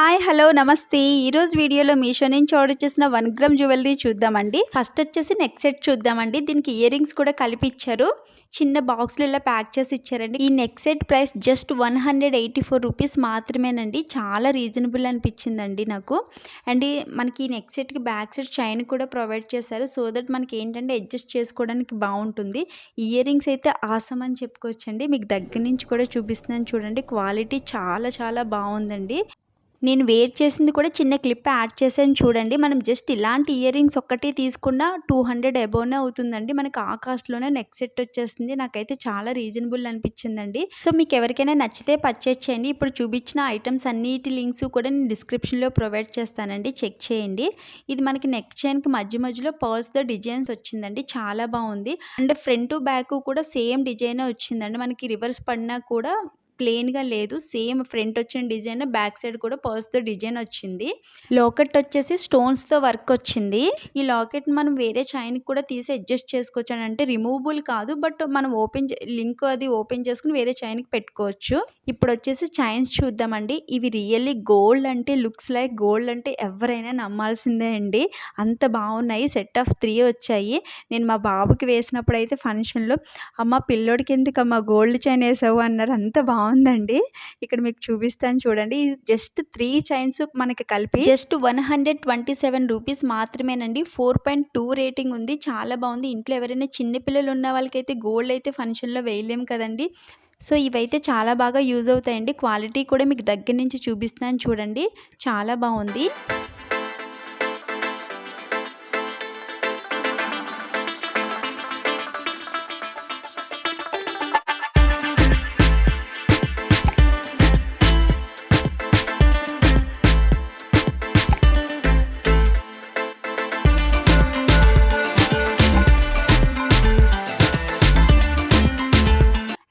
Hi hello నమస్తే. ఈరోజు వీడియోలో మీషో నుంచి ఆర్డర్ చేసిన వన్ గ్రామ్ జ్యువెలరీ చూద్దామండి. ఫస్ట్ వచ్చేసి నెక్ సెట్ చూద్దామండి. దీనికి ఇయర్ రింగ్స్ కూడా కలిపి ఇచ్చారు చిన్న బాక్స్లో ఇలా ప్యాక్ చేసి ఇచ్చారండి. ఈ neck set price just one hundred eighty four rupees మాత్రమేనండి. చాలా రీజనబుల్ అనిపించిందండి నాకు. అండ్ మనకి ఈ నెక్ సెట్కి బ్యాక్ సైడ్ చైన్ కూడా ప్రొవైడ్ చేశారు. సో దట్ మనకి ఏంటంటే అడ్జస్ట్ చేసుకోవడానికి బాగుంటుంది. ఇయర్ రింగ్స్ అయితే ఆసం అని చెప్పుకోవచ్చండి. మీకు దగ్గర నుంచి కూడా చూపిస్తున్నాను చూడండి. క్వాలిటీ చాలా చాలా బాగుందండి. నేను వేర్ చేసింది కూడా చిన్న క్లిప్ యాడ్ చేశాను చూడండి. మనం జస్ట్ ఇలాంటి ఇయర్ రింగ్స్ ఒక్కటి తీసుకున్న టూ హండ్రెడ్ అబోవ్నే అవుతుందండి. మనకి ఆ కాస్ట్లోనే నెక్ సెట్ వచ్చేస్తుంది. నాకైతే చాలా రీజనబుల్ అనిపించిందండి. సో మీకు ఎవరికైనా నచ్చితే పర్చేజ్ చేయండి. ఇప్పుడు చూపించిన ఐటమ్స్ అన్నిటి లింక్స్ కూడా నేను డిస్క్రిప్షన్లో ప్రొవైడ్ చేస్తానండి. చెక్ చేయండి. ఇది మనకి నెక్ చైన్కి మధ్య మధ్యలో పర్ల్స్తో డిజైన్స్ వచ్చిందండి. చాలా బాగుంది. అండ్ ఫ్రంట్ బ్యాక్ కూడా సేమ్ డిజైనే వచ్చిందండి. మనకి రివర్స్ పడినా కూడా ప్లెయిన్గా లేదు. సేమ్ ఫ్రంట్ వచ్చిన డిజైన్ బ్యాక్ సైడ్ కూడా పర్స్తో డిజైన్ వచ్చింది లాకెట్ వచ్చేసి స్టోన్స్తో వర్క్ వచ్చింది ఈ లాకెట్ మనం వేరే చైన్కి కూడా తీసి అడ్జస్ట్ చేసుకోవచ్చు అని అంటే రిమూవబుల్ కాదు. బట్ మనం ఓపెన్ లింక్ అది ఓపెన్ చేసుకుని వేరే చైన్కి పెట్టుకోవచ్చు. ఇప్పుడు వచ్చేసి చైన్స్ చూద్దామండి. ఇవి రియల్లీ గోల్డ్ అంటే లుక్స్ లైక్ గోల్డ్ అంటే ఎవరైనా నమ్మాల్సిందే అండి. అంత బాగున్నాయి సెట్ ఆఫ్ త్రీ వచ్చాయి నేను మా బాబుకి వేసినప్పుడు అయితే ఫంక్షన్లో అమ్మ పిల్లోడికి ఎందుకమ్మా గోల్డ్ చైన్ వేసావు అన్నారు. అంత బాగుందండి ఇక్కడ మీకు చూపిస్తాను చూడండి. జస్ట్ త్రీ చైన్స్ మనకి కలిపి just one hundred twenty seven rupees మాత్రమేనండి. ఫోర్ పాయింట్ టూ రేటింగ్ ఉంది. చాలా బాగుంది ఇంట్లో ఎవరైనా చిన్నపిల్లలు ఉన్న వాళ్ళకైతే గోల్డ్ అయితే ఫంక్షన్లో వేయలేం కదండి. సో ఇవైతే చాలా బాగా యూజ్ అవుతాయండి. క్వాలిటీ కూడా మీకు దగ్గర నుంచి చూపిస్తున్నాను చూడండి. చాలా బాగుంది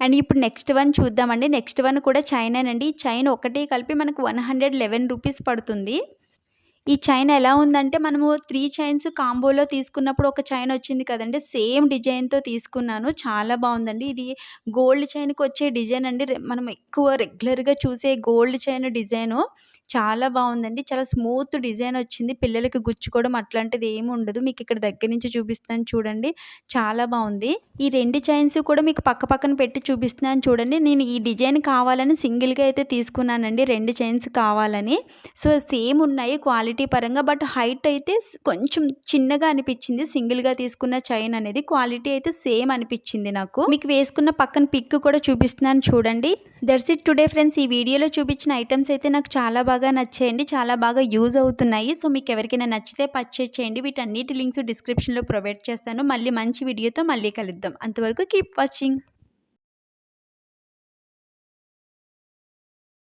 అండ్ ఇప్పుడు నెక్స్ట్ వన్ చూద్దామండి. నెక్స్ట్ వన్ కూడా చైన్ అండి చైన్ ఒకటి కలిపి మనకు వన్ హండ్రెడ్ లెవెన్ రూపీస్ పడుతుంది. ఈ చైన్ ఎలా ఉందంటే మనము త్రీ చైన్స్ కాంబోలో తీసుకున్నప్పుడు ఒక చైన్ వచ్చింది కదండి. సేమ్ డిజైన్తో తీసుకున్నాను. చాలా బాగుందండి. ఇది గోల్డ్ చైన్కి వచ్చే డిజైన్ అండి. మనం ఎక్కువ రెగ్యులర్గా చూసే గోల్డ్ చైన్ డిజైను. చాలా బాగుందండి. చాలా స్మూత్ డిజైన్ వచ్చింది. పిల్లలకి గుచ్చుకోవడం అట్లాంటిది ఏమి ఉండదు. మీకు ఇక్కడ దగ్గర నుంచి చూపిస్తాను చూడండి. చాలా బాగుంది. ఈ రెండు చైన్స్ కూడా మీకు పక్క పక్కన పెట్టి చూపిస్తున్నాను చూడండి. నేను ఈ డిజైన్ కావాలని సింగిల్గా అయితే తీసుకున్నానండి. రెండు చైన్స్ కావాలని. సో సేమ్ ఉన్నాయి. క్వాలిటీ పరంగా బట్ హైట్ అయితే కొంచెం చిన్నగా అనిపించింది. సింగిల్గా తీసుకున్న చైన్ అనేది క్వాలిటీ అయితే సేమ్ అనిపించింది నాకు. మీకు వేసుకున్న పక్కన పిక్ కూడా చూపిస్తున్నాను చూడండి. That's it today friends. ఈ వీడియోలో చూపించిన ఐటమ్స్ అయితే నాకు చాలా బాగా నచ్చాయండి. చాలా బాగా యూజ్ అవుతున్నాయి. సో మీకు ఎవరికైనా నచ్చితే పర్చేజ్ చేయండి. వీటన్నిటి లింక్స్ డిస్క్రిప్షన్లో ప్రొవైడ్ చేస్తాను. మళ్ళీ మంచి వీడియోతో మళ్ళీ కలుద్దాం. అంతవరకు కీప్ వాచింగ్.